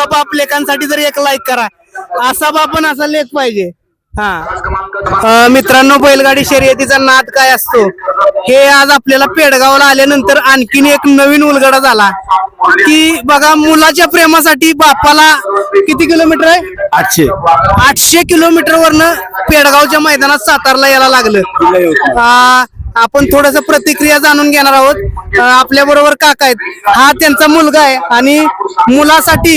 दोघा बाप लेखांसाठी जर एक लाईक करा असा बाप पण असा लेख पाहिजे. हा. मित्रांनो बैलगाडी शर्यतीचा नाद काय असतो? हे आज आपल्याला पेडगावला आल्यानंतर आणखीन एक नवीन उलगडा झाला. की बघा मुलाच्या प्रेमासाठी बापाला किती किलोमीटर आहे? आठशे. आठशे किलोमीटर वरनं पेडगावच्या मैदानात सातारला यायला लागलं. आपण थोडस प्रतिक्रिया जाणून घेणार आहोत. आपल्या बरोबर काका आहेत. हा त्यांचा मुलगा आहे आणि मुलासाठी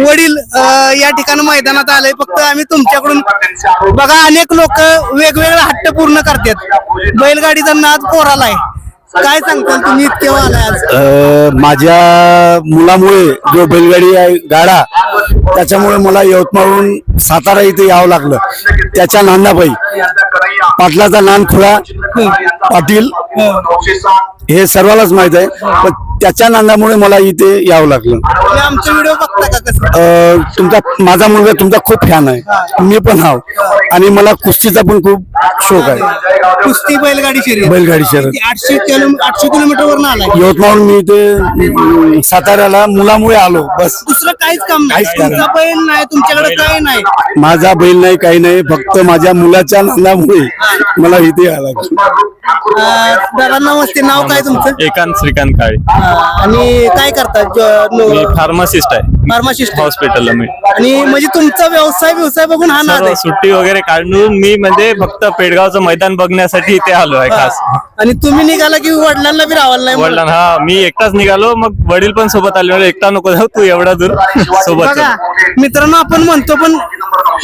वडील या ठिकाणी मैदानात आले फक्त आम्ही तुमच्याकडून बघा अनेक लोक वेगवेगळे हट्ट पूर्ण करतात. बैलगाडीचा नाद पोराला आहे. काय सांगताल तुम्ही? इतके आलाय आज? अ, माझ्या मुलामुळे जो बैलगाडी आहे गाडा त्याच्यामुळे मला यवतमाळहून सातारा इथे यावं लागलं. त्याच्या नांदाबाई पाटलाचा नान खुळा पाटील हे सर्वांनाच माहीत आहे पण त्याच्या नांदामुळे मला इथे यावं लागलं. तुम्ही आमचे व्हिडिओ बघता का कसं? अ, तुमचा माझा मुलगा तुमचा खूप फॅन आहे. मी पण हाव आणि मला कुस्तीचा पण खूप शौक आहे कुस्ती बैलगाडी शर्यत. बैलगाडी शर्यत. किती? आठशे किलो आठशे किलोमीटर वरनं आलाय. यवतमाळ मी अम, साताऱ्याला मुलामुळे आलो बस. दुसरं काहीच काम नाही. काहीच काम तुमचा बैल नाही तुमच्याकडे काही नाही. माझा बैल नाही काही नाही फक्त माझ्या मुलाच्या नांदामुळे मला इथे आला अं, दादा नमस्ते. नाव काय तुमचं? एकांत श्रीकांत काळे. अं, आणि काय करतात फार्मासिस्ट आहे. फार्मासिस्ट हॉस्पिटलला मी. आणि म्हणजे तुमचा व्यवसाय व्यवसाय बघून हा नाद सर्व आहे. सुट्टी वगैरे काढून मी म्हणजे फक्त पेडगावचं मैदान बघण्यासाठी इथे आलो आहे खास. आणि तुम्ही निघाला की वडिलांना बी राहायला नाही. वडिलांना हा मी एकटाच निघालो मग वडील पण सोबत आले म्हणले, एकटा नको जाऊ तू एवढा दूर सोबत बघा चल." मित्रांनो आपण म्हणतो पण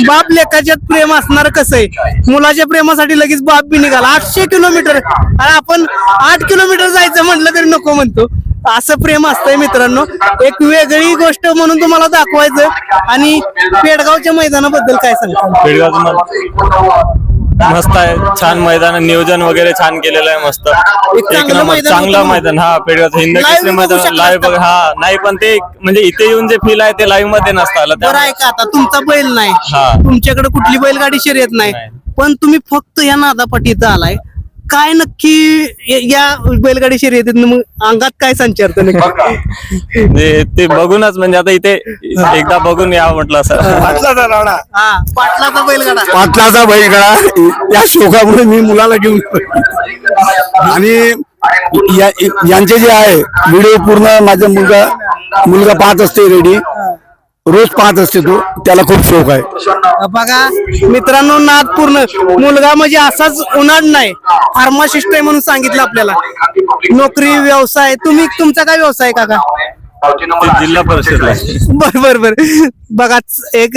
बाप लेखाच्यात प्रेम असणार कसं आहे? मुलाच्या प्रेमासाठी लगेच बाप बी निघाला. आठशे किलोमीटर. आणि आपण आठ किलोमीटर जायचं म्हटलं तरी नको म्हणतो. असं प्रेम असतंय मित्रांनो. एक वेगळी गोष्ट म्हणून तुम्हाला दाखवायचं. आणि पेडगावच्या मैदानाबद्दल काय सांगता? पेडगावचं मस्त आहे. छान मैदान नियोजन वगैरे छान केलेलं आहे मस्त. एक चांगलं नंबर. मैदान चांगलं होतं. मैदान. हा पेडगावचं हिंद Live केसरी बघू मैदान. लाईव्ह बघ. हा. नाही पण ते म्हणजे इथे येऊन जे फील आहे ते लाईव्हमध्ये नसतं आलं. बरं आहे त्यामुळे का? आता तुमचा बैल नाही. हा. तुमच्याकडे कुठली बैलगाडी शर्यत नाही. नाही. पण तुम्ही फक्त या नादापाठीत आलाय. काय नक्की या- या बैलगाडी शर्यतीत मग अंगात काय संचारत नक्की? म्हणजे ते बघूनच म्हणजे आता इथे एकदा बघून यावं म्हटलं असं. पाटलाचा राणा हा पाटलाचा बैलगाडा. पाटलाचा बैलगाडा. त्या शोकामुळे मी मुलाला घेऊन आणि या- यांचे जे आहे व्हिडिओ पूर्ण माझा मुलगा मुलगा पाहत असते रेडी रोज पाहत असते तो. त्याला खूप शौक आहे. बघा मित्रांनो नाद पूर्ण. मुलगा म्हणजे असाच उन्हाळ नाही. फार्मासिस्ट आहे म्हणून सांगितलं आपल्याला. नोकरी व्यवसाय. तुम्ही तुमचा काय व्यवसाय आहे काका? जिल्हा परिषदला आहे. बर बर बर. बघा एक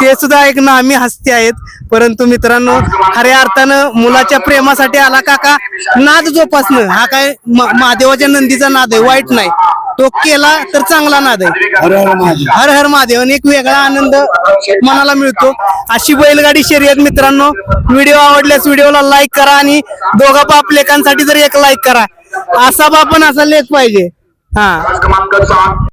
ते सुद्धा एक नामी हस्ती आहेत. परंतु मित्रांनो खऱ्या अर्थानं मुलाच्या प्रेमासाठी आला काका. नाद जोपासणं. हा काय महादेवाच्या नंदीचा नाद आहे वाईट नाही. तो केला तर चांगला नाद आहे. अरे अरे माझी हर हर महादेव आणि एक वेगळा आनंद मनाला मिळतो. अशी बैलगाडी शर्यत मित्रांनो. व्हिडिओ आवडल्यास व्हिडिओला लाईक करा आणि दोघा बाप लेखांसाठी जर एक लाईक करा असा बाप पण असा लेख पाहिजे. हा.